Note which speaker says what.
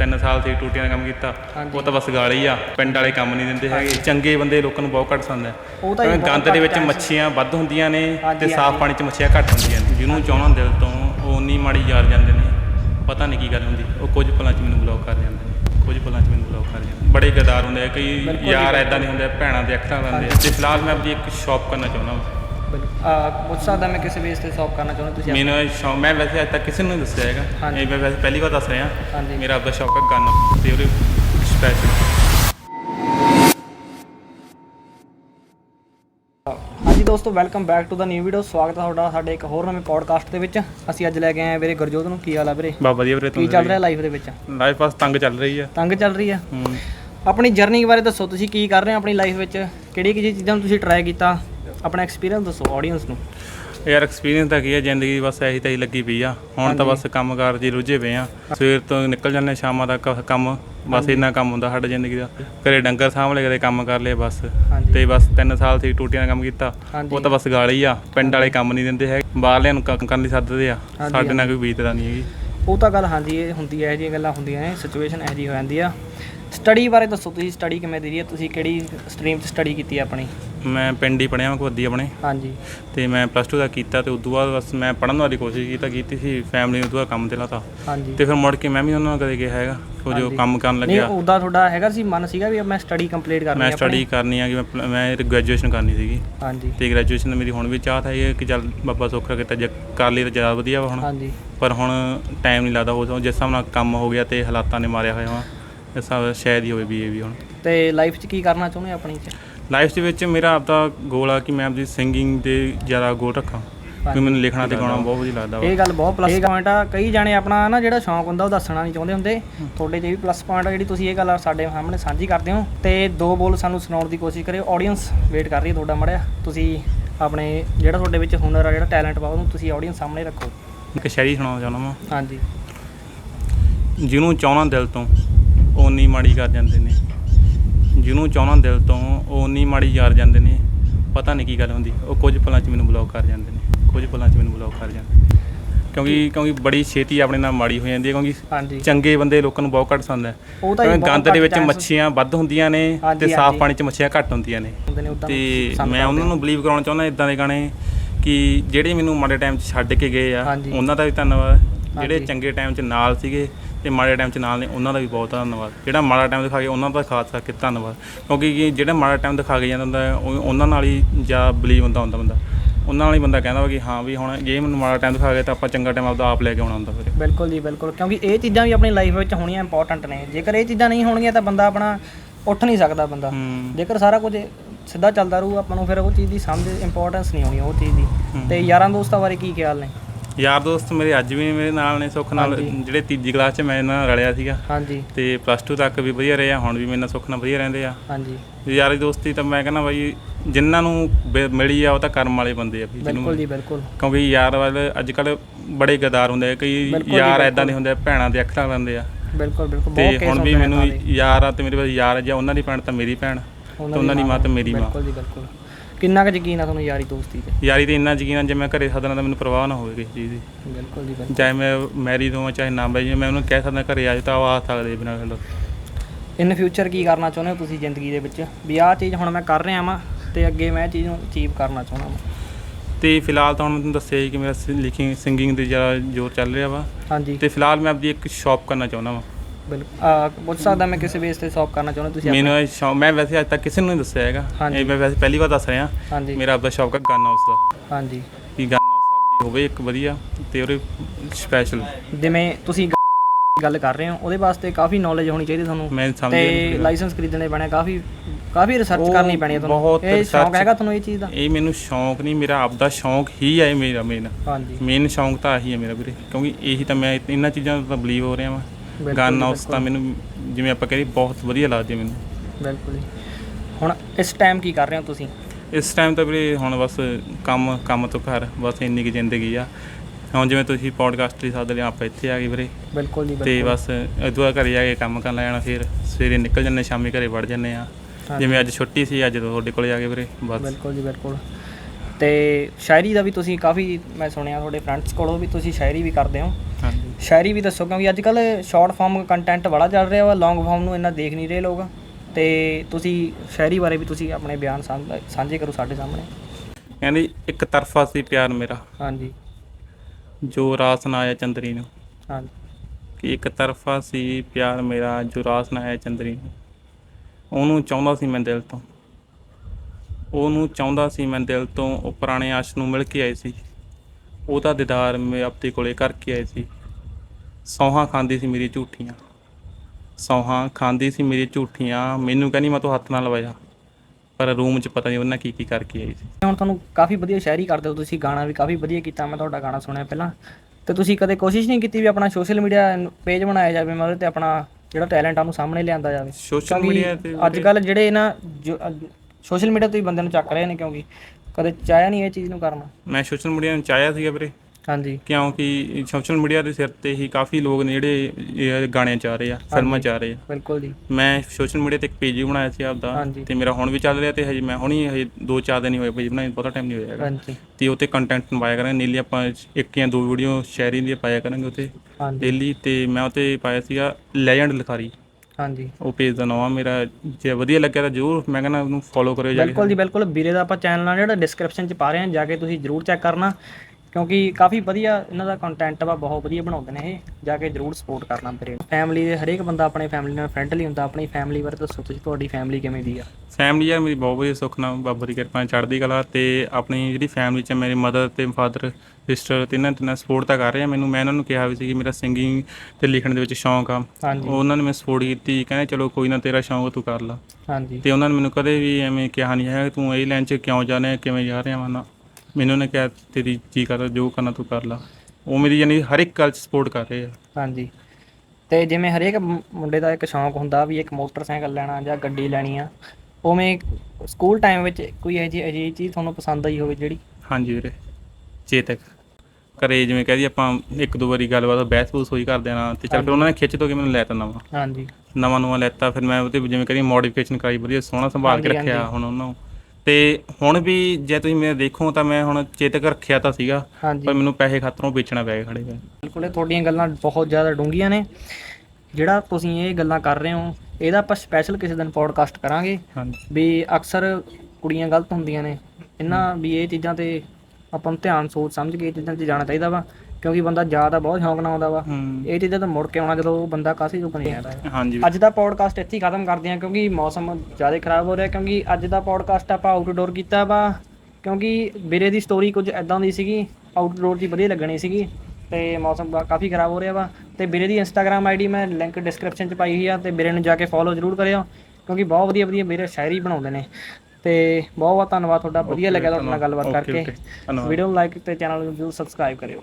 Speaker 1: 3 ਸਾਲ ਸੀ ਟੂਟੀਆਂ ਦਾ ਕੰਮ ਕੀਤਾ। ਉਹ ਤਾਂ ਬਸ ਗਾਲੀ ਆ ਪਿੰਡ ਵਾਲੇ ਕੰਮ ਨਹੀਂ ਦਿੰਦੇ ਹੈਗੇ ਚੰਗੇ ਬੰਦੇ ਲੋਕਾਂ ਨੂੰ ਬਹੁਤ ਘੱਟ ਪਸੰਦ ਹੈ ਕਿਉਂਕਿ ਗੰਦ ਦੇ ਵਿੱਚ। ਮੱਛੀਆਂ ਵੱਧ ਹੁੰਦੀਆਂ ਨੇ ਤੇ ਸਾਫ਼। ਪਾਣੀ 'ਚ ਮੱਛੀਆਂ ਘੱਟ ਹੁੰਦੀਆਂ ਨੇ ਜਿਹਨੂੰ ਚਾਹਣਾ ਦਿਲ ਤੋਂ ਉਹ ਉਨੀ ਮਾੜੀ ਯਾਰ ਜਾਂਦੇ ਨੇ ਪਤਾ ਨਹੀਂ ਕੀ ਗੱਲ ਹੁੰਦੀ ਉਹ ਕੁਝ ਪਲਾਂ 'ਚ ਮੈਨੂੰ ਬਲੌਕ ਕਰ ਜਾਂਦੇ ਨੇ ਕੁਝ ਪਲਾਂ 'ਚ ਮੈਨੂੰ ਬਲੌਕ ਕਰ ਜਾਂਦੇ। ਬੜੇ ਗਦਾਰ ਹੁੰਦੇ ਆ ਕਈ ਯਾਰ। ਐਦਾਂ ਨਹੀਂ ਹੁੰਦੇ ਭੈਣਾਂ ਦੇ ਅੱਖਾਂ ਲਾਉਂਦੇ ਤੇ ਫਿਲਹਾਲ ਮੈਂ ਆਪਣੀ ਇੱਕ ਸ਼ਾਪ ਕਰਨਾ ਚਾਹੁੰਦਾ ਹਾਂ
Speaker 2: ਪੁੱਛ ਸਕਦਾ ਮੈਂ ਕਿਸੇ ਬੇਸ ਤੇ ਸੌਪ ਕਰਨਾ ਚਾਹੁੰਦਾ ਤੁਸੀਂ
Speaker 1: ਮੈਨੂੰ ਇਹ ਸ਼ੌਂਕ ਮੈਂ ਵੈਸੇ ਅੱਜ ਤੱਕ ਕਿਸੇ ਨੂੰ ਨਹੀਂ ਦੱਸਿਆ ਹੈਗਾ।
Speaker 2: ਹਾਂਜੀ।
Speaker 1: ਇਹ ਮੈਂ ਵੈਸੇ ਪਹਿਲੀ ਵਾਰ ਦੱਸ ਰਿਹਾ।
Speaker 2: ਹਾਂਜੀ।
Speaker 1: ਮੇਰਾ ਆਪਦਾ ਸ਼ੌਕ ਹੈ ਗਨ ਤੇ ਉਹਦੇ ਸਪੈਸ਼ਲ
Speaker 2: ਹਾਂਜੀ ਦੋਸਤੋ welcome back to the new video ਸਵਾਗਤ ਹੈ ਤੁਹਾਡਾ ਸਾਡੇ ਇੱਕ ਹੋਰ ਨਵੇਂ ਪੋਡਕਾਸਟ ਦੇ ਵਿੱਚ। ਅਸੀਂ ਅੱਜ ਲੈ ਕੇ ਆਏ ਹਾਂ ਵੀਰੇ ਗੁਰਜੋਤ ਨੂੰ। ਕੀ ਹਾਲ ਆ ਵੀਰੇ?
Speaker 1: ਬਾ ਵਧੀਆ ਵੀਰੇ
Speaker 2: ਕੀ ਚੱਲ ਰਿਹਾ ਲਾਈਫ ਦੇ ਵਿੱਚ?
Speaker 1: ਲਾਈਫ ਬਸ ਤੰਗ ਚੱਲ ਰਹੀ ਆ
Speaker 2: ਤੰਗ ਚੱਲ ਰਹੀ ਆ
Speaker 1: ਹੂੰ।
Speaker 2: ਆਪਣੀ ਜਰਨੀ ਬਾਰੇ ਦੱਸੋ ਤੁਸੀਂ ਕੀ ਕਰ ਰਹੇ ਹੋ ਆਪਣੀ ਲਾਈਫ ਵਿੱਚ? ਕਿਹੜੀ ਕਿਹੜੀ ਚੀਜ਼ਾਂ ਨੂੰ ਤੁਸੀਂ ਟਰਾਈ ਕੀਤਾ? ਆਪਣਾ ਐਕਸਪੀਰੀਅੰਸ ਦੱਸੋ ਆਡੀਅנס ਨੂੰ।
Speaker 1: ਯਾਰ ਐਕਸਪੀਰੀਅੰਸ ਤਾਂ ਕੀ ਹੈ ਜ਼ਿੰਦਗੀ ਬਸ ਐਹੀ ਤਾਂ ਹੀ ਲੱਗੀ ਪਈ ਆ। ਹੁਣ ਤਾਂ ਬਸ ਕੰਮਕਾਰ ਜੀ ਰੁੱਝੇ ਪਏ ਆ। ਸਵੇਰ ਤੋਂ ਨਿਕਲ ਜਾਂਦੇ ਸ਼ਾਮਾਂ ਤੱਕ ਕੰਮ ਬਸ ਇੰਨਾ ਕੰਮ ਹੁੰਦਾ ਸਾਡੀ ਜ਼ਿੰਦਗੀ ਦਾ। ਘਰੇ ਡੰਗਰ ਸਾਂਭ ਲਏ ਕਦੇ ਕੰਮ ਕਰ ਲਏ ਬਸ। ਤੇ ਬਸ 3 ਸਾਲ ਸੀ ਟੂਟੀਆਂ ਦਾ ਕੰਮ ਕੀਤਾ। ਉਹ ਤਾਂ ਬਸ ਗਾਲੀ ਆ ਪਿੰਡ ਵਾਲੇ ਕੰਮ ਨਹੀਂ ਦਿੰਦੇ ਹੈ ਬਾਹਰਲਿਆਂ ਨੂੰ ਕੰਮ ਕਰਨ ਲਈ ਸੱਦਦੇ ਆ। ਸਾਡੇ ਨਾਲ ਕੋਈ ਬੀਤਦਾ ਨਹੀਂ ਹੈਗੀ।
Speaker 2: ਉਹ ਤਾਂ ਗੱਲ ਹਾਂਜੀ ਇਹ ਹੁੰਦੀ ਹੈ ਇਹ ਜਿਹੀਆਂ ਗੱਲਾਂ ਹੁੰਦੀਆਂ ਨੇ ਸਿਚੁਏਸ਼ਨ ਇਹੋ ਜਿਹੀ ਹੋ ਜਾਂਦੀ ਆ। ਸਟੱਡੀ ਬਾਰੇ ਦੱਸੋ ਤੁਸੀਂ ਸਟੱਡੀ ਕਿਵੇਂ ਦੀ ਰਹੀ ਹੈ? ਤੁਸੀਂ ਕਿਹੜੀ ਸਟਰੀਮ 'ਚ ਸਟੱਡੀ ਕੀਤੀ ਹੈ ਆਪਣੀ?
Speaker 1: ਮੈਂ ਪਿੰਡ ਹੀ ਪੜਿਆ ਮੈਂ ਕੋਦੀ ਆਪਣੇ।
Speaker 2: ਹਾਂਜੀ।
Speaker 1: ਤੇ ਮੈਂ ਪਲੱਸ 2 ਦਾ ਕੀਤਾ ਤੇ ਉਦੋਂ ਬਾਅਦ ਬਸ ਮੈਂ ਪੜਨ ਵਾਲੀ ਕੋਸ਼ਿਸ਼ ਕੀਤਾ ਕੀਤੀ ਸੀ ਫੈਮਿਲੀ ਨੂੰ ਬਾਅਦ ਕੰਮ ਤੇ ਲਾਤਾ।
Speaker 2: ਹਾਂਜੀ।
Speaker 1: ਤੇ ਫਿਰ ਮੁੜ ਕੇ ਮੈਂ ਵੀ ਉਹਨਾਂ ਨਾਲ ਕਦੇ ਗਿਆ ਹੈਗਾ ਉਹ ਜੋ। ਕੰਮ ਕਰਨ
Speaker 2: ਨਹੀਂ
Speaker 1: ਲੱਗਿਆ।
Speaker 2: ਉਹਦਾ ਤੁਹਾਡਾ ਹੈਗਾ ਸੀ ਮਨ ਸੀਗਾ ਵੀ ਮੈਂ ਸਟੱਡੀ ਕੰਪਲੀਟ ਕਰਨੀ
Speaker 1: ਮੈਂ ਸਟੱਡੀ ਕਰਨੀ ਆ ਕਿ ਮੈਂ ਮੈਂ ਗ੍ਰੈਜੂਏਸ਼ਨ ਕਰਨੀ ਸੀਗੀ।
Speaker 2: ਹਾਂਜੀ।
Speaker 1: ਤੇ ਗ੍ਰੈਜੂਏਸ਼ਨ ਮੇਰੀ ਹੁਣ ਵੀ ਚਾਹਤ ਹੈ ਕਿ ਚੱਲ ਬਾਬਾ ਸੁੱਖ ਰੱਖੇ ਤਾਂ ਜੇ ਕਰ ਲਈ ਤਾਂ ਜ਼ਿਆਦਾ ਵਧੀਆ ਵਾ ਹੁਣ।
Speaker 2: ਹਾਂਜੀ।
Speaker 1: ਪਰ ਹੁਣ ਟਾਈਮ ਨਹੀਂ ਲੱਗਦਾ ਉਹ ਜਿਸ ਹਿਸਾਬ ਨਾਲ ਕੰਮ ਹੋ ਗਿਆ ਤੇ ਹਾਲਾਤਾਂ ਨੇ ਮਾਰਿਆ ਹੋਇਆ ਵਾ ਇਸ ਹਿਸਾਬ ਸ਼ਾਇਦ ਹੀ ਹੋਵੇ ਵੀ ਇਹ ਵੀ ਹੁਣ।
Speaker 2: ਤੇ ਲਾਈਫ 'ਚ ਕੀ ਕਰਨਾ ਚਾਹੁੰਦੇ ਹੋ ਆਪਣੀ 'ਚ?
Speaker 1: ਲਾਈਫ ਦੇ ਵਿੱਚ ਮੇਰਾ ਆਪਦਾ ਗੋਲ ਆ ਕਿ ਮੈਂ ਆਪਦੀ ਸਿੰਗਿੰਗ ਦੇ ਜ਼ਿਆਦਾ ਗੋਲ ਰੱਖਾਂ। ਵੀ ਮੈਨੂੰ ਲਿਖਣਾ ਤੇ ਗਾਉਣਾ ਬਹੁਤ ਵਧੀਆ ਲੱਗਦਾ ਵਾ।
Speaker 2: ਇਹ ਗੱਲ ਬਹੁਤ ਪਲੱਸ ਪੁਆਇੰਟ ਆ। ਕਈ ਜਾਣੇ ਆਪਣਾ ਨਾ ਜਿਹੜਾ ਸ਼ੌਂਕ ਹੁੰਦਾ ਉਹ ਦੱਸਣਾ ਨਹੀਂ ਚਾਹੁੰਦੇ ਹੁੰਦੇ। ਤੁਹਾਡੇ 'ਚ ਵੀ ਪਲੱਸ ਪੁਆਇੰਟ ਆ ਜਿਹੜੀ ਤੁਸੀਂ ਇਹ ਗੱਲ ਸਾਡੇ ਸਾਹਮਣੇ ਸਾਂਝੀ ਕਰਦੇ ਹੋ। ਤੇ ਦੋ ਬੋਲ ਸਾਨੂੰ ਸੁਣਾਉਣ ਦੀ ਕੋਸ਼ਿਸ਼ ਕਰਿਓ। ਆਡੀਅנס ਵੇਟ ਕਰ ਰਹੀ ਤੁਹਾਡਾ ਮੜਿਆ ਤੁਸੀਂ ਆਪਣੇ ਜਿਹੜਾ ਤੁਹਾਡੇ ਵਿੱਚ ਹੁਨਰ ਆ ਜਿਹੜਾ ਟੈਲੈਂਟ ਵਾ ਉਹਨੂੰ ਤੁਸੀਂ ਆਡੀਅנס ਸਾਹਮਣੇ ਰੱਖੋ।
Speaker 1: ਇੱਕ ਸ਼ਾਇਰੀ ਸੁਣਾਉਣਾ ਚਾਹੁੰਦਾ ਮੈਂ
Speaker 2: ਹਾਂਜੀ।
Speaker 1: ਜਿਹਨੂੰ ਚਾਹਣਾ ਦਿਲ ਤੋਂ ਉਹ ਨਹੀਂ ਮਾੜੀ ਕਰ ਜਾਂਦੇ ਨੇ। ਜਿਹਨੂੰ ਚਾਹਣਾ ਦਿਲ ਤੋਂ ਉਹ ਉਨੀ ਮਾੜੀ ਯਾਰ ਜਾਂਦੇ ਨੇ। ਪਤਾ ਨਹੀਂ ਕੀ ਗੱਲ ਹੁੰਦੀ। ਉਹ ਕੁਝ ਪਲਾਂ 'ਚ ਮੈਨੂੰ ਬਲੌਕ ਕਰ ਜਾਂਦੇ ਨੇ। ਕੁਝ ਪਲਾਂ 'ਚ ਮੈਨੂੰ ਬਲੌਕ ਕਰ ਜਾਂਦੇ ਨੇ। ਕਿਉਂਕਿ ਕਿਉਂਕਿ ਬੜੀ ਛੇਤੀ ਆਪਣੇ ਨਾਲ ਮਾੜੀ ਹੋ ਜਾਂਦੀ ਹੈ ਕਿਉਂਕਿ
Speaker 2: ਹਾਂਜੀ।
Speaker 1: ਚੰਗੇ ਬੰਦੇ ਲੋਕਾਂ ਨੂੰ ਬਹੁਤ ਘੱਟ ਪਸੰਦ ਹੈ।
Speaker 2: ਉਹ ਤਾਂ ਜੀ
Speaker 1: ਕਿਉਂਕਿ
Speaker 2: ਬਹੁਤ
Speaker 1: ਗੰਦ ਦੇ
Speaker 2: ਘੱਟ
Speaker 1: ਵਿੱਚ
Speaker 2: chance
Speaker 1: ਮੱਛੀਆਂ ਵੱਧ ਹੁੰਦੀਆਂ ਨੇ
Speaker 2: ਹਾਂਜੀ,
Speaker 1: ਤੇ ਸਾਫ਼
Speaker 2: ਹਾਂਜੀ।
Speaker 1: ਪਾਣੀ 'ਚ ਮੱਛੀਆਂ ਘੱਟ ਹੁੰਦੀਆਂ ਨੇ।
Speaker 2: ਹੁੰਦੇ ਨੇ ਉਦਾਂ
Speaker 1: ਤੇ ਮੈਂ ਉਹਨਾਂ ਨੂੰ ਬਲੀਵ ਕਰਾਉਣਾ ਚਾਹੁੰਦਾ ਇਦਾਂ ਦੇ ਗਾਣੇ ਕਿ ਜਿਹੜੇ ਮੈਨੂੰ ਮਾੜੇ ਟਾਈਮ 'ਚ ਛੱਡ ਕੇ ਗਏ ਆ
Speaker 2: ਹਾਂਜੀ।
Speaker 1: ਉਹਨਾਂ ਦਾ ਵੀ ਧੰਨਵਾਦ। ਜਿਹੜੇ
Speaker 2: ਹਾਂਜੀ।
Speaker 1: ਚੰਗੇ ਟਾਈਮ 'ਚ ਨਾਲ ਸੀਗੇ ਤੇ ਮਾੜੇ ਟਾਈਮ 'ਚ ਨਾਲ ਨੇ ਉਹਨਾਂ ਦਾ ਵੀ ਬਹੁਤ ਧੰਨਵਾਦ। ਜਿਹੜਾ ਮਾੜਾ ਟਾਈਮ ਦਿਖਾ ਕੇ ਉਹਨਾਂ ਦਾ ਖਾਸ ਕਰਕੇ ਧੰਨਵਾਦ। ਕਿਉਂਕਿ ਕਿ ਜਿਹੜਾ ਮਾੜਾ ਟਾਈਮ ਦਿਖਾ ਕੇ ਜਾਂਦਾ ਹੁੰਦਾ ਉਹ ਉਹਨਾਂ ਨਾਲ ਹੀ ਜਾਂ ਬਲੀਵ ਹੁੰਦਾ ਹੁੰਦਾ ਬੰਦਾ। ਉਹਨਾਂ ਨਾਲ ਹੀ ਬੰਦਾ ਕਹਿੰਦਾ ਵਾ ਕਿ ਹਾਂ ਵੀ ਹੁਣ ਜੇ ਮੈਨੂੰ ਮਾੜਾ ਟਾਈਮ ਦਿਖਾ ਗਿਆ ਤਾਂ ਆਪਾਂ ਚੰਗਾ ਟਾਈਮ ਆਪਦਾ ਆਪ ਲੈ ਕੇ ਆਉਣਾ ਹੁੰਦਾ ਫਿਰ।
Speaker 2: ਬਿਲਕੁਲ ਜੀ ਬਿਲਕੁਲ। ਕਿਉਂਕਿ ਇਹ ਚੀਜ਼ਾਂ ਵੀ ਆਪਣੀ ਲਾਈਫ ਵਿੱਚ ਹੋਣੀਆਂ ਇੰਪੋਰਟੈਂਟ ਨੇ। ਜੇਕਰ ਇਹ ਚੀਜ਼ਾਂ ਨਹੀਂ ਹੋਣਗੀਆਂ ਤਾਂ ਬੰਦਾ ਆਪਣਾ ਉੱਠ ਨਹੀਂ ਸਕਦਾ ਬੰਦਾ।
Speaker 1: ਹੂੰ।
Speaker 2: ਜੇਕਰ ਸਾਰਾ ਕੁਝ ਸਿੱਧਾ ਚੱਲਦਾ ਰਹੂ ਆਪਾਂ ਨੂੰ ਫਿਰ ਉਹ ਚੀਜ਼ ਦੀ ਸਮਝ ਇੰਪੋਰਟੈਂਸ ਨਹੀਂ ਹੋਣੀ ਉਹ ਚੀਜ਼ ਦੀ। ਤੇ ਯਾਰਾਂ ਦੋਸਤਾਂ ਬਾਰੇ ਕੀ ਖਿਆਲ ਨੇ?
Speaker 1: ਯਾਰ ਦੋਸਤ ਮੇਰੇ ਅੱਜ ਵੀ ਮੇਰੇ ਨਾਲ ਨੇ ਸੁੱਖ ਨਾਲ
Speaker 2: ਹਾਂਜੀ।
Speaker 1: ਜਿਹੜੇ ਤੀਜੀ ਕਲਾਸ 'ਚ ਮੈਂ ਇਹਨਾਂ ਨਾਲ ਰਲਿਆ ਸੀਗਾ।
Speaker 2: ਹਾਂਜੀ।
Speaker 1: ਤੇ ਪਲੱਸ 2 ਤੱਕ ਵੀ ਵਧੀਆ ਰਹੇ ਆ ਹੁਣ ਵੀ ਮੇਰੇ ਨਾਲ ਸੁੱਖ ਨਾਲ ਵਧੀਆ ਰਹਿੰਦੇ ਆ।
Speaker 2: ਹਾਂਜੀ।
Speaker 1: ਯਾਰੀ ਦੋਸਤੀ ਤਾਂ ਮੈਂ ਕਹਿੰਦਾ ਬਾਈ ਜਿਨ੍ਹਾਂ ਨੂੰ ਬ- ਮਿਲੀ ਆ ਉਹ ਤਾਂ ਕਰਮ ਵਾਲੇ ਬੰਦੇ ਆ ਵੀ
Speaker 2: ਬਿਲਕੁਲ ਜੀ ਬਿਲਕੁਲ।
Speaker 1: ਕਿਉਂਕਿ ਯਾਰ ਵਾਲੇ ਅੱਜ ਕੱਲ ਬੜੇ ਗਦਾਰ ਹੁੰਦੇ ਆ ਕਈ
Speaker 2: ਬਿਲਕੁਲ ਜੀ,
Speaker 1: ਯਾਰ। ਐਦਾਂ ਦੇ ਹੁੰਦੇ ਆ ਭੈਣਾਂ ਦੇ ਅੱਖਾਂ ਲਾਉਂਦੇ ਆ।
Speaker 2: ਬਿਲਕੁਲ ਬਿਲਕੁਲ।
Speaker 1: ਤੇ
Speaker 2: ਬਹੁਤ ਕੇਸ
Speaker 1: ਹੁਣ ਵੀ
Speaker 2: ਹੁੰਦੇ ਨੇ
Speaker 1: ਮੈਨੂੰ
Speaker 2: ਦੇ।
Speaker 1: ਯਾਰ ਆ ਤੇ ਮੇਰੇ ਪਾਸ ਯਾਰ ਆ, ਜਾਂ ਉਹਨਾਂ ਦੀ ਭੈਣ ਤਾਂ ਮੇਰੀ ਭੈਣ ਤੇ ਉਹਨਾਂ ਦੀ ਮਾਂ ਤੇ ਮੇਰੀ ਮਾਂ।
Speaker 2: ਬਿਲਕੁਲ ਜੀ ਬਿਲਕੁਲ। ਕਿੰਨਾ ਕੁ ਯਕੀਨ ਆ ਤੁਹਾਨੂੰ ਯਾਰੀ ਦੋਸਤੀ ਤੇ
Speaker 1: ਯਾਰੀ ਤੇ ਇੰਨਾ ਯਕੀਨ ਆ ਜੇ ਮੈਂ ਘਰੇ ਸੱਦਣਾ ਤਾਂ ਮੈਨੂੰ ਪਰਵਾਹ ਨਾ ਹੋਵੇ ਕਿਸੇ ਚੀਜ਼ ਦੀ।
Speaker 2: ਬਿਲਕੁਲ ਜੀ ਬਿਲਕੁਲ।
Speaker 1: ਚਾਹੇ ਮੈਂ ਮੈਰਿਡ ਹੋਵਾਂ ਚਾਹੇ ਨਾ ਬਈ ਮੈਂ ਉਹਨੂੰ ਕਹਿ ਸਕਦਾ ਘਰੇ ਆ ਜਾ ਤਾਂ ਉਹ ਆ ਸਕਦੇ ਬਿਨਾਂ ਗੱਲ
Speaker 2: ਇਨ ਫਿਊਚਰ ਕੀ ਕਰਨਾ ਚਾਹੁੰਦੇ ਹੋ ਤੁਸੀਂ ਜ਼ਿੰਦਗੀ ਦੇ ਵਿੱਚ? ਵੀ ਆਹ ਚੀਜ਼ ਹੁਣ ਮੈਂ ਕਰ ਰਿਹਾ ਵਾਂ ਤੇ ਅੱਗੇ ਮੈਂ ਇਹ ਚੀਜ਼ ਨੂੰ ਅਚੀਵ ਕਰਨਾ ਚਾਹੁੰਦਾ ਵਾਂ।
Speaker 1: ਤੇ ਫਿਲਹਾਲ ਤਾਂ ਹੁਣ ਮੈਂ ਤੁਹਾਨੂੰ ਦੱਸਿਆ ਹੀ ਕਿ ਮੇਰਾ ਲਿਖਿੰਗ ਸਿੰਗਿੰਗ ਦੇ ਜ਼ਿਆਦਾ ਜ਼ੋਰ ਚੱਲ ਰਿਹਾ ਵਾ।
Speaker 2: ਹਾਂਜੀ।
Speaker 1: ਤੇ ਫਿਲਹਾਲ ਮੈਂ ਆਪਦੀ ਇੱਕ ਸ਼ਾਪ ਕਰਨਾ ਚਾਹੁੰਦਾ ਵਾਂ।
Speaker 2: ਬਿਲਕੁਲ। ਆ ਪੁੱਛ ਸਕਦਾ ਮੈਂ ਕਿਸੇ ਬੇਸ ਤੇ ਸ਼ੌਪ ਕਰਨਾ ਚਾਹੁੰਦਾ ਤੁਸੀਂ
Speaker 1: ਮੈਨੂੰ ਇਹ ਸ਼ੌਕ ਮੈਂ ਵੈਸੇ ਅੱਜ ਤੱਕ ਕਿਸੇ ਨੂੰ ਨਹੀਂ ਦੱਸਿਆ ਹੈਗਾ।
Speaker 2: ਹਾਂਜੀ।
Speaker 1: ਇਹ ਮੈਂ ਵੈਸੇ ਪਹਿਲੀ ਵਾਰ ਦੱਸ ਰਿਹਾ।
Speaker 2: ਹਾਂਜੀ।
Speaker 1: ਮੇਰਾ ਆਪਦਾ ਸ਼ੌਕ ਹੈ ਗਨ ਹਾਊਸ ਦਾ।
Speaker 2: ਹਾਂਜੀ।
Speaker 1: ਕਿ ਗਨ ਹਾਊਸ ਆਪਦੀ ਹੋਵੇ ਇੱਕ ਵਧੀਆ ਤੇ ਉਹਦੇ ਸਪੈਸ਼ਲ
Speaker 2: ਜਿਵੇਂ ਤੁਸੀਂ ਗ- ਗੱਲ ਕਰ ਰਹੇ ਹੋ ਉਹਦੇ ਵਾਸਤੇ ਕਾਫੀ ਨੌਲੇਜ ਹੋਣੀ ਚਾਹੀਦੀ ਤੁਹਾਨੂੰ।
Speaker 1: ਮੈਂ ਸਮਝ
Speaker 2: ਤੇ ਲਾਇਸੈਂਸ ਖਰੀਦਣੇ ਪੈਣੇ ਕਾਫੀ ਕਾਫੀ ਰਿਸਰਚ
Speaker 1: ਉਹ
Speaker 2: ਕਰਨੀ ਪੈਣੀ ਹੈ ਤੁਹਾਨੂੰ।
Speaker 1: ਬਹੁਤ
Speaker 2: ਇਹ ਸ਼ੌਕ
Speaker 1: research-
Speaker 2: ਹੈਗਾ ਤੁਹਾਨੂੰ ਇਹ ਚੀਜ਼ ਦਾ?
Speaker 1: ਇਹ ਮੈਨੂੰ ਸ਼ੌਕ ਨਹੀਂ ਮੇਰਾ ਆਪਦਾ ਸ਼ੌਕ ਹੀ ਹੈ ਮੇਰਾ ਮੇਨ
Speaker 2: ਹਾਂਜੀ।
Speaker 1: ਮੇਨ ਸ਼ੌਕ ਤਾਂ ਆਹੀ ਹੈ ਮੇਰਾ ਵੀਰੇ। ਕਿਉਂਕਿ ਇਹੀ ਤਾਂ ਮੈਂ ਇਹਨਾਂ ਚੀਜ਼ਾਂ ਤੋਂ ਬਲੀਵ ਹੋ ਰਿਹਾ ਵਾਂ। ਗਨ
Speaker 2: ਜੀ,
Speaker 1: ਹਾਊਸ ਤਾਂ ਮੈਨੂੰ ਜਿਵੇਂ ਆਪਾਂ ਕਹਿੰਦੇ ਬਹੁਤ ਵਧੀਆ ਲੱਗਦੀ ਹੈ ਮੈਨੂੰ।
Speaker 2: ਬਿਲਕੁਲ ਜੀ। ਹੁਣ ਇਸ ਟਾਈਮ ਕੀ ਕਰ ਰਹੇ ਹੋ ਤੁਸੀਂ?
Speaker 1: ਇਸ ਟਾਈਮ ਤਾਂ ਵੀਰੇ ਹੁਣ ਬਸ ਕੰਮ ਕੰਮ ਤੋਂ ਘਰ ਬਸ ਇੰਨੀ ਕੁ ਜ਼ਿੰਦਗੀ ਆ। ਹੁਣ ਜਿਵੇਂ ਤੁਸੀਂ ਪੋਡਕਾਸਟ ਲਈ ਸੱਦ ਲਿਆ ਆਪਾਂ ਇੱਥੇ ਆ ਗਏ ਵੀਰੇ।
Speaker 2: ਬਿਲਕੁਲ ਜੀ
Speaker 1: ਤੇ ਬਸ ਇਦੋਂ ਘਰੇ ਜਾ ਕੇ ਕੰਮ ਕਰਨ ਲੈਣਾ ਫਿਰ ਸਵੇਰੇ ਨਿਕਲ ਜੰਨੇ ਸ਼ਾਮੀ ਘਰੇ ਵੜ ਜੰਨੇ ਆ।
Speaker 2: ਹਾਂਜੀ।
Speaker 1: ਜਿਵੇਂ ਅੱਜ ਛੁੱਟੀ ਸੀ ਅੱਜ ਤੁਹਾਡੇ ਕੋਲੇ ਆ ਗਏ ਵੀਰੇ ਬਸ।
Speaker 2: ਬਿਲਕੁਲ ਜੀ ਬਿਲਕੁਲ। ਤੇ ਸ਼ਾਇਰੀ ਦਾ ਵੀ ਤੁਸੀਂ ਕਾਫੀ ਮੈਂ ਸੁਣਿਆ ਤੁਹਾਡੇ ਫਰੈਂਡਸ ਕੋਲੋਂ ਵੀ ਤੁਸੀਂ ਸ਼ਾਇਰੀ ਵੀ ਕਰਦੇ ਹੋ। ਸ਼ਾਇਰੀ ਵੀ ਦੱਸੋ ਕਿਉਂਕਿ ਅੱਜ ਕੱਲ ਸ਼ਾਰਟ ਫਾਰਮ ਕੰਟੈਂਟ ਬੜਾ ਚੱਲ ਰਿਹਾ ਵਾ ਲੌਂਗ ਫਾਰਮ ਨੂੰ ਇੰਨਾ ਦੇਖ ਨਹੀਂ ਰਹੇ ਲੋਕ। ਤੇ ਤੁਸੀਂ ਸ਼ਾਇਰੀ ਬਾਰੇ ਵੀ ਤੁਸੀਂ ਆਪਣੇ ਬਿਆਨ ਸਾਂਝ- ਕਰੋ ਸਾਡੇ ਸਾਹਮਣੇ।
Speaker 1: ਕਹਿੰਦੀ ਇੱਕ ਤਰਫਾ ਸੀ ਪਿਆਰ ਮੇਰਾ।
Speaker 2: ਹਾਂਜੀ।
Speaker 1: ਜੋ ਰਾਸ ਨਾ ਆਇਆ ਚੰਦਰੀ ਨੂੰ।
Speaker 2: ਹਾਂਜੀ।
Speaker 1: ਕਿ ਇੱਕ ਤਰਫਾ ਸੀ ਪਿਆਰ ਮੇਰਾ ਜੋ ਰਾਸ ਨਾ ਆਇਆ ਚੰਦਰੀ ਨੂੰ। ਉਹਨੂੰ ਚਾਹੁੰਦਾ ਸੀ ਮੈਂ ਦਿਲ ਤੋਂ। ਉਹਨੂੰ ਚਾਹੁੰਦਾ ਸੀ ਮੈਂ ਦਿਲ ਤੋਂ ਉਹ ਪੁਰਾਣੇ ਆਸ਼ ਨੂੰ ਮਿਲ ਕੇ ਆਏ ਸੀ। ਉਹਦਾ ਦੀਦਾਰ ਮੈਂ ਆਪਦੇ ਕੋਲੇ ਕਰਕੇ ਆਏ ਸੀ। ਸੌਹਾਂ ਖਾਂਦੀ ਸੀ ਮੇਰੀ ਝੂਠੀਆਂ। ਸੌਹਾਂ ਖਾਂਦੀ ਸੀ ਮੇਰੀ ਝੂਠੀਆਂ। ਮੈਨੂੰ ਕਹਿੰਦੀ ਮੈਂ ਤੂੰ ਹੱਥ ਨਾਲ ਲਵਾਇਆ। ਪਰ ਰੂਮ 'ਚ ਪਤਾ ਨਹੀਂ ਉਹਨਾਂ ਕੀ ਕੀ ਕਰਕੇ ਆਈ ਸੀ।
Speaker 2: ਹੁਣ ਤੁਹਾਨੂੰ ਕਾਫੀ ਵਧੀਆ ਸ਼ਾਇਰੀ ਕਰਦੇ ਹੋ ਤੁਸੀਂ ਗਾਣਾ ਵੀ ਕਾਫੀ ਵਧੀਆ ਕੀਤਾ ਮੈਂ ਤੁਹਾਡਾ ਗਾਣਾ ਸੁਣਿਆ ਪਹਿਲਾਂ। ਤੇ ਤੁਸੀਂ ਕਦੇ ਕੋਸ਼ਿਸ਼ ਨਹੀਂ ਕੀਤੀ ਵੀ ਆਪਣਾ ਸੋਸ਼ਲ ਮੀਡੀਆ ਪੇਜ ਬਣਾਇਆ ਜਾਵੇ ਮੈਂ ਉਹਦੇ ਤੇ ਆਪਣਾ ਜਿਹੜਾ ਟੈਲੈਂਟ ਆ ਉਹਨੂੰ ਸਾਹਮਣੇ ਲਿਆਂਦਾ ਜਾਵੇ?
Speaker 1: ਸੋਸ਼ਲ ਮੀਡੀਆ ਤੇ
Speaker 2: ਅੱਜ ਕੱਲ ਜਿਹੜੇ ਨਾ ਸੋਸ਼ਲ ਮੀਡੀਆ ਤੋਂ ਹੀ ਬੰਦੇ ਨੂੰ ਚੱਕ ਰਹੇ ਨੇ ਕਿਉਂਕਿ ਕਦੇ ਚਾਹਿਆ ਨਹੀਂ ਇਹ ਚੀਜ਼ ਨੂੰ ਕਰਨਾ
Speaker 1: ਮੈਂ ਸੋਸ਼ਲ ਮੀਡੀਆ ਨੂੰ ਚਾਹਿਆ ਸੀਗਾ ਵੀਰੇ।
Speaker 2: ਹਾਂਜੀ।
Speaker 1: ਕਿਉਂਕਿ ਸੋਸ਼ਲ ਮੀਡੀਆ ਦੇ ਸਿਰ ਤੇ ਹੀ ਕਾਫੀ ਲੋਕ ਨੇ ਜਿਹੜੇ ਇਹ ਗਾਣੇ ਚ ਰਹੇ ਆ ਫਿਲਮਾਂ ਚ ਰਹੇ ਆ।
Speaker 2: ਬਿਲਕੁਲ ਜੀ।
Speaker 1: ਮੈਂ ਸੋਸ਼ਲ ਮੀਡੀਆ ਤੇ ਇੱਕ ਪੇਜ ਬਣਾਇਆ ਸੀ ਆਪਦਾ
Speaker 2: ਹਾਂਜੀ।
Speaker 1: ਤੇ ਮੇਰਾ ਹੁਣ ਵੀ ਚੱਲ ਰਿਹਾ ਤੇ ਹਜੇ ਮੈਂ ਹੁਣੀ ਹਜੇ 2-4 ਦਿਨ ਹੀ ਹੋਏ ਪੇਜ ਬਣਾਏ ਬਹੁਤਾ ਟਾਈਮ ਨਹੀਂ ਹੋਇਆ ਹੈਗਾ।
Speaker 2: ਹਾਂਜੀ।
Speaker 1: ਤੇ ਉੱਤੇ ਕੰਟੈਂਟ ਪਾਇਆ ਕਰਾਂਗੇ ਨੀਲੀ ਆਪਾਂ ਇੱਕ ਜਾਂ ਦੋ ਵੀਡੀਓ ਸ਼ੇਅਰਿੰਗ ਦੀ ਪਾਇਆ ਕਰਾਂਗੇ ਉੱਤੇ
Speaker 2: ਹਾਂਜੀ।
Speaker 1: ਡੇਲੀ ਤੇ ਮੈਂ ਉੱਤੇ ਪਾਇਆ ਸੀਗਾ ਲੈਜੈਂਡ ਲਿਖਾਰੀ
Speaker 2: ਹਾਂਜੀ।
Speaker 1: ਉਹ ਪੇਜ ਦਾ ਨਾਮ ਆ ਮੇਰਾ ਜੇ ਵਧੀਆ ਲੱਗਿਆ ਤਾਂ ਜ਼ਰੂਰ ਮੈਂ ਕਹਿੰਦਾ ਉਹਨੂੰ ਫੋਲੋ ਕਰਿਓ ਜਾ ਕੇ।
Speaker 2: ਬਿਲਕੁਲ ਜੀ ਬਿਲਕੁਲ। ਵੀਰੇ ਦਾ ਆਪਾਂ ਚੈਨਲ ਆ ਜਿਹੜਾ ਡਿਸਕ੍ਰਿਪਸ਼ਨ 'ਚ ਪਾ ਰਹੇ ਹਾਂ ਜਾ ਕੇ ਤੁਸੀਂ ਜਰੂਰ ਚੈੱਕ ਕਰਨਾ। ਕਿਉਂਕਿ ਕਾਫੀ ਵਧੀਆ ਇਹਨਾਂ ਦਾ ਕੰਟੈਂਟ ਵਾ ਬਹੁਤ ਵਧੀਆ ਬਣਾਉਂਦੇ ਨੇ ਇਹ। ਜਾ ਕੇ ਜਰੂਰ ਸਪੋਰਟ ਕਰਨਾ ਵੀਰੇ ਫੈਮਿਲੀ ਦੇ ਹਰੇਕ ਬੰਦਾ ਆਪਣੇ ਫੈਮਿਲੀ ਨਾਲ ਫਰੈਂਡਲੀ ਹੁੰਦਾ ਆਪਣੀ ਫੈਮਿਲੀ ਬਾਰੇ ਦੱਸੋ ਤੁਸੀਂ ਤੁਹਾਡੀ ਫੈਮਿਲੀ ਕਿਵੇਂ ਦੀ ਆ?
Speaker 1: ਫੈਮਿਲੀ ਯਾਰ ਮੇਰੀ ਬਹੁਤ ਵਧੀਆ ਸੁੱਖ ਨਾਲ ਬਾਬਾ ਦੀ ਕਿਰਪਾ ਨਾਲ ਚੜ੍ਹਦੀ ਕਲਾ ਤੇ ਆਪਣੀ ਜਿਹੜੀ ਫੈਮਿਲੀ ਚ ਮੇਰੀ ਮਦਰ ਤੇ ਫਾਦਰ ਸਿਸਟਰ ਤਿੰਨਾਂ ਤਿੰਨਾਂ ਸਪੋਰਟ ਤਾਂ ਕਰ ਰਹੇ ਆ। ਮੈਨੂੰ ਮੈਂ ਇਹਨਾਂ ਨੂੰ ਕਿਹਾ ਵੀ ਸੀ ਕਿ ਮੇਰਾ ਸਿੰਗਿੰਗ ਤੇ ਲਿਖਣ ਦੇ ਵਿੱਚ ਸ਼ੌਂਕ ਆ।
Speaker 2: ਹਾਂਜੀ।
Speaker 1: ਉਹਨਾਂ ਨੇ ਮੈਂ ਸਪੋਰਟ ਕੀਤੀ ਕਹਿੰਦੇ ਚਲੋ ਕੋਈ ਨਾ ਤੇਰਾ ਸ਼ੌਂਕ ਤੂੰ ਕਰ ਲਾ।
Speaker 2: ਹਾਂਜੀ।
Speaker 1: ਤੇ ਉਹਨਾਂ ਨੇ ਮੈਨੂੰ ਕਦੇ ਵੀ ਐਵੇਂ ਕਿਹਾ ਨਹੀਂ ਹੈ ਤੂੰ ਇਹ ਲਾਈਨ 'ਚ ਕਿਉਂ ਜਾ ਰਿਹਾ ਕਿਵੇਂ ਜਾ ਰਿਹਾ ਵਾ ਨਾ। ਮੈਨੂੰ ਨੇ ਕਿਹਾ ਤੇਰੀ ਜੀ ਕਰ ਜੋ ਕਰਨਾ ਤੂੰ ਕਰ ਲਾ। ਉਹ ਮੇਰੀ ਯਾਨੀ ਹਰ ਇੱਕ ਗੱਲ 'ਚ ਸਪੋਰਟ ਕਰ ਰਹੇ ਆ।
Speaker 2: ਹਾਂਜੀ। ਤੇ ਜਿਵੇਂ ਹਰੇਕ ਮੁ- ਮੁੰਡੇ ਦਾ ਇੱਕ ਸ਼ੌਂਕ ਹੁੰਦਾ ਵੀ ਇੱਕ ਮੋਟਰਸਾਈਕਲ ਲੈਣਾ ਜਾਂ ਗੱਡੀ ਲੈਣੀ ਆ ਉਵੇਂ ਸਕੂਲ ਟਾਈਮ ਵਿੱਚ ਕੋਈ ਇਹੋ ਜਿਹੀ ਅਜਿਹੀ ਚੀਜ਼ ਤੁਹਾਨੂੰ ਪਸੰਦ ਆਈ ਹੋਵੇ ਜਿਹੜੀ?
Speaker 1: ਹਾਂਜੀ ਵੀਰੇ ਚੇਤਕ। ਘਰੇ ਜਿਵੇਂ ਕਹਦੀ ਆਪਾਂ ਇੱਕ ਦੋ ਵਾਰੀ ਗੱਲਬਾਤ ਬਹਿਸ ਬੂਸ ਹੋਈ ਕਰਦੇ ਨਾਲ ਤੇ ਚੱਲ ਫਿਰ ਉਹਨਾਂ ਨੇ ਖਿੱਚ ਤੋਂ ਕੇ ਮੈਨੂੰ ਲੈ ਤਾ ਨਵਾਂ।
Speaker 2: ਹਾਂਜੀ।
Speaker 1: ਨਵਾਂ ਨਵਾਂ ਲੈਤਾ ਫਿਰ ਮੈਂ ਉਹਦੇ ਜਿਵੇਂ ਕਰੀ ਮੋਡੀਫਿਕੇਸ਼ਨ ਕਰਾਈ ਵਧੀਆ ਸੋਹਣਾ ਸੰਭਾਲ ਕੇ
Speaker 2: ਹਾਂਜੀ,
Speaker 1: ਰੱਖਿਆ
Speaker 2: ਹਾਂਜੀ।
Speaker 1: ਹੁਣ ਉਹਨਾਂ। ਤੇ ਹੁਣ ਵੀ ਜੇ ਤੁਸੀਂ ਮੇਰੇ ਦੇਖੋ ਤਾਂ ਮੈਂ ਹੁਣ ਚੇਤਕ ਰੱਖਿਆ ਤਾਂ ਸੀਗਾ
Speaker 2: ਹਾਂਜੀ।
Speaker 1: ਪਰ ਮੈਨੂੰ ਪੈਸੇ ਖਾਤਰੋਂ ਵੇਚਣਾ ਪੈ ਗਿਆ ਖੜੇ ਹੋਏ।
Speaker 2: ਬਿਲਕੁਲ ਇਹ ਤੁਹਾਡੀਆਂ ਗੱਲਾਂ ਬਹੁਤ ਜ਼ਿਆਦਾ ਡੂੰਘੀਆਂ ਨੇ। ਜਿਹੜਾ ਤੁਸੀਂ ਇਹ ਗੱਲਾਂ ਕਰ ਰਹੇ ਹੋ ਇਹਦਾ ਆਪਾਂ ਸਪੈਸ਼ਲ ਕਿਸੇ ਦਿਨ ਪੋਡਕਾਸਟ ਕਰਾਂਗੇ।
Speaker 1: ਹਾਂਜੀ।
Speaker 2: ਵੀ ਅਕਸਰ ਕੁੜੀਆਂ ਗਲਤ ਹੁੰਦੀਆਂ ਨੇ। ਇਹਨਾਂ ਵੀ ਇਹ ਚੀਜ਼ਾਂ ਤੇ ਆਪਾਂ ਨੂੰ ਧਿਆਨ ਸੋਚ ਸਮਝ ਕੇ ਇਹ ਚੀਜ਼ਾਂ 'ਤੇ ਜਾਣਾ ਚਾਹੀਦਾ ਵਾ। ਕਿਉਂਕਿ ਬੰਦਾ ਜ਼ਿਆਦਾ ਬਹੁਤ ਸ਼ੌਂਕ ਨਾਲ ਆਉਂਦਾ ਵਾ।
Speaker 1: ਹੂੰ।
Speaker 2: ਇਹ ਚੀਜ਼ਾਂ ਤੋਂ ਮੁੜ ਕੇ ਆਉਣਾ ਜਦੋਂ ਉਹ ਬੰਦਾ ਕਾਸੀ ਰੁਕ ਨਹੀਂ
Speaker 1: ਹਾਂਜੀ।
Speaker 2: ਅੱਜ ਦਾ ਪੋਡਕਾਸਟ ਇੱਥੇ ਹੀ ਖਤਮ ਕਰਦੇ ਹਾਂ ਕਿਉਂਕਿ ਮੌਸਮ ਜ਼ਿਆਦਾ ਖਰਾਬ ਹੋ ਰਿਹਾ ਕਿਉਂਕਿ ਅੱਜ ਦਾ ਪੋਡਕਾਸਟ ਆਪਾਂ ਆਊਟਡੋਰ ਕੀਤਾ ਵਾ। ਕਿਉਂਕਿ ਵੀਰੇ ਦੀ ਸਟੋਰੀ ਕੁਝ ਐਦਾਂ ਦੀ ਸੀਗੀ ਆਊਟਡੋਰ ਦੀ ਵਧੀਆ ਲੱਗਣੀ ਸੀਗੀ ਤੇ ਮੌਸਮ ਬਾ- ਕਾਫੀ ਖਰਾਬ ਹੋ ਰਿਹਾ ਵਾ। ਤੇ ਵੀਰੇ ਦੀ ਇੰਸਟਾਗ੍ਰam ਆਈਡੀ ਮੈਂ ਲਿੰਕ ਡਿਸਕ੍ਰਿਪਸ਼ਨ 'ਚ ਪਾਈ ਹੋਈ ਆ ਤੇ ਵੀਰੇ ਨੂੰ ਜਾ ਕੇ ਫੋਲੋ ਜ਼ਰੂਰ ਕਰਿਓ ਕਿਉਂਕਿ ਬਹੁਤ ਵਧੀਆ ਵਧੀਆ ਵੀਰੇ ਸ਼ਾਇਰੀ ਬਣਾਉਂਦੇ ਨੇ। ਤੇ ਬਹੁਤ ਬਹੁਤ ਧੰਨਵਾਦ ਤੁਹਾਡਾ ਵਧੀਆ ਲੱਗਿਆ ਤੁਹਾਡੇ ਨਾਲ ਗੱਲਬਾਤ ਕਰਕੇ।
Speaker 1: ਧੰਨਵਾਦ।
Speaker 2: ਵੀਡੀਓ ਨੂੰ ਲਾਈਕ ਤੇ ਚੈਨਲ ਨੂੰ ਜ਼ਰੂਰ ਸਬਸਕ੍ਰਾਈਬ ਕਰਿਓ।